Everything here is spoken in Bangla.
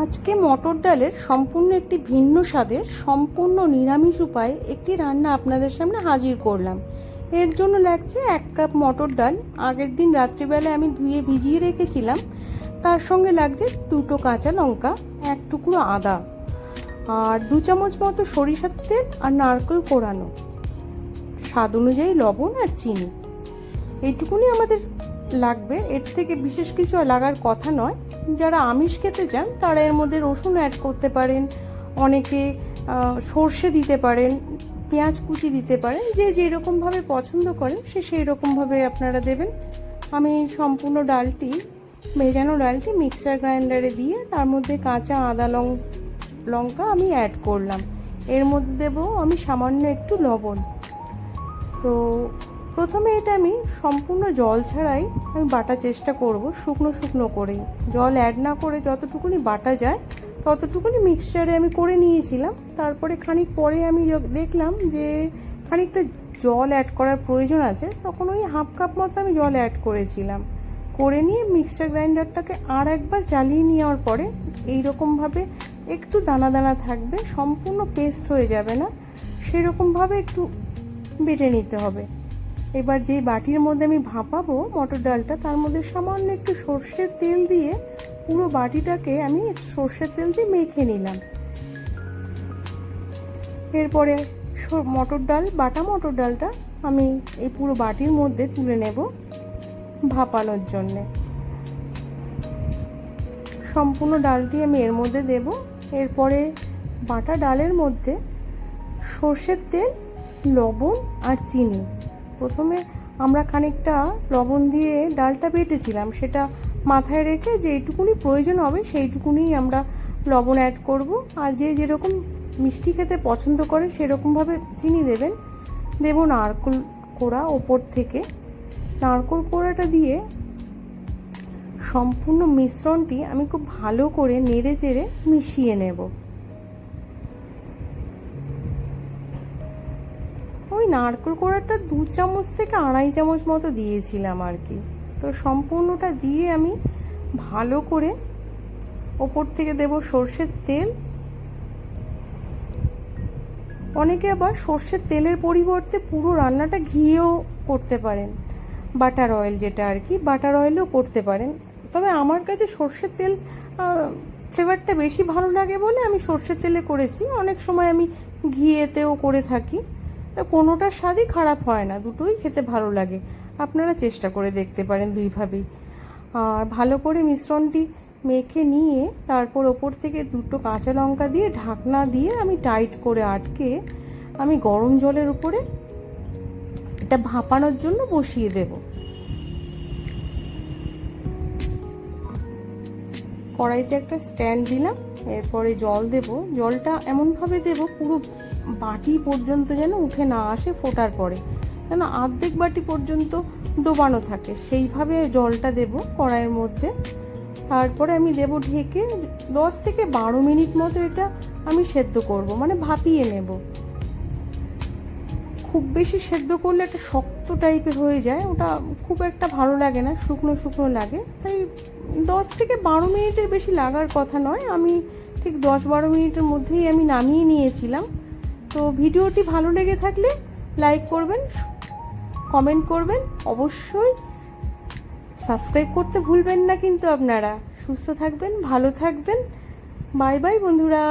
আজকে মটর ডালের সম্পূর্ণ একটি ভিন্ন স্বাদের, সম্পূর্ণ নিরামিষ উপায়ে একটি রান্না আপনাদের সামনে হাজির করলাম। এর জন্য লাগছে এক কাপ মটর ডাল। আগের দিন রাত্রিবেলায় আমি ধুয়ে ভিজিয়ে রেখেছিলাম। তার সঙ্গে লাগছে দুটো কাঁচা লঙ্কা, এক টুকরো আদা আর দু চামচ মতো সরিষার তেল আর নারকেল কোড়ানো স্বাদ অনুযায়ী লবণ আর চিনি। এইটুকুনি আমাদের লাগবে। এর থেকে বিশেষ কিছু লাগার কথা নয়। যারা আমিষ খেতে চান, তারা এর মধ্যে রসুন অ্যাড করতে পারেন। অনেকে সর্ষে দিতে পারেন, পেঁয়াজ কুচি দিতে পারেন। যে যেরকমভাবে পছন্দ করেন, সে সেই রকমভাবে আপনারা দেবেন। আমি সম্পূর্ণ ডালটি, ভেজানো ডালটি মিক্সার গ্রাইন্ডারে দিয়ে তার মধ্যে কাঁচা আদা লং, লঙ্কা আমি অ্যাড করলাম। এর মধ্যে দেবো আমি সামান্য একটু লবণ। তো প্রথমে এটা আমি সম্পূর্ণ জল ছাড়াই আমি বাটার চেষ্টা করব, শুকনো শুকনো করে জল অ্যাড না করে যতটুকুনি বাটা যায়, ততটুকুনি মিক্সচারে আমি করে নিয়েছিলাম। তারপরে খানিক পরে আমি দেখলাম যে খানিকটা জল অ্যাড করার প্রয়োজন আছে, তখন ওই হাফ কাপ মতো আমি জল অ্যাড করেছিলাম। করে নিয়ে মিক্সচার গ্রাইন্ডারটাকে আর একবার চালিয়ে নেওয়ার পরে এই রকমভাবে একটু দানা দানা থাকবে, সম্পূর্ণ পেস্ট হয়ে যাবে না, সেরকমভাবে একটু বেটে নিতে হবে। এবার যেই বাটির মধ্যে আমি ভাপাবো মটর ডালটা, তার মধ্যে সামান্য একটু সর্ষের তেল দিয়ে পুরো বাটিটাকে আমি সর্ষের তেল দিয়ে মেখে নিলাম। এরপরে মটর ডাল, বাটা মটর ডালটা আমি এই পুরো বাটির মধ্যে তুলে নেব ভাপানোর জন্যে। সম্পূর্ণ ডালটি আমি এর মধ্যে দেব। এরপরে বাটা ডালের মধ্যে সর্ষের তেল, লবণ আর চিনি। প্রথমে আমরা খানিকটা লবণ দিয়ে ডালটা বেটেছিলাম। সেটা মাথায় রেখে যেইটুকুনি প্রয়োজন হবে সেইটুকুনি আমরা লবণ অ্যাড করব। আর যে যেরকম মিষ্টি খেতে পছন্দ করে সেরকমভাবে চিনি দেবেন। দেব নারকোল কোড়া ওপর থেকে। নারকোল কোড়াটা দিয়ে সম্পূর্ণ মিশ্রণটি আমি খুব ভালো করে নেড়ে চেড়ে মিশিয়ে নেব। ওই নারকেল কোড়াটা দু চামচ থেকে আড়াই চামচ মতো দিয়েছিলাম আর কি। তো সম্পূর্ণটা দিয়ে আমি ভালো করে ওপর থেকে দেব সর্ষের তেল। অনেকে আবার সর্ষের তেলের পরিবর্তে পুরো রান্নাটা ঘিয়েও করতে পারেন, বাটার অয়েল যেটা আর কি, বাটার অয়েলও করতে পারেন। তবে আমার কাছে সর্ষের তেল ফ্লেভারটা বেশি ভালো লাগে বলে আমি সর্ষের তেলে করেছি। অনেক সময় আমি ঘিয়েতেও করে থাকি। তা কোনোটার স্বাদই খারাপ হয় না, দুটোই খেতে ভালো লাগে। আপনারা চেষ্টা করে দেখতে পারেন দুইভাবেই। আর ভালো করে মিশ্রণটি মেখে নিয়ে তারপর ওপর থেকে দুটো কাঁচা লঙ্কা দিয়ে ঢাকনা দিয়ে আমি টাইট করে আটকে আমি গরম জলের উপরে এটা ভাপানোর জন্য বসিয়ে দেব। কড়াইতে একটা স্ট্যান্ড দিলাম, এরপরে জল দেব। জলটা এমনভাবে দেব পুরো বাটি পর্যন্ত যেন উঠে না আসে ফোটার পরে। যেন আর্ধেক বাটি পর্যন্ত ডোবানো থাকে। সেইভাবে জলটা দেব কড়াইয়ের মধ্যে। তারপরে আমি দেব ঢেকে দশ থেকে বারো মিনিট মতো এটা আমি সেদ্ধ করব মানে ভাপিয়ে নেব। খুব বেশি সেদ্ধ করলে একটা শক্ত টাইপের হয়ে যায়, ওটা খুব একটা ভালো লাগে না, শুকনো শুকনো লাগে। তাই দশ থেকে বারো মিনিটের বেশি লাগার কথা নয়, আমি ঠিক দশ বারো মিনিটের মধ্যেই আমি নামিয়ে নিয়েছিলাম। তো ভিডিওটি ভালো লেগে থাকলে লাইক করবেন, কমেন্ট করবেন। অবশ্যই সাবস্ক্রাইব করতে ভুলবেন না কিন্তু আপনারা। সুস্থ থাকবেন, ভালো থাকবেন। বাই বাই বন্ধুরা।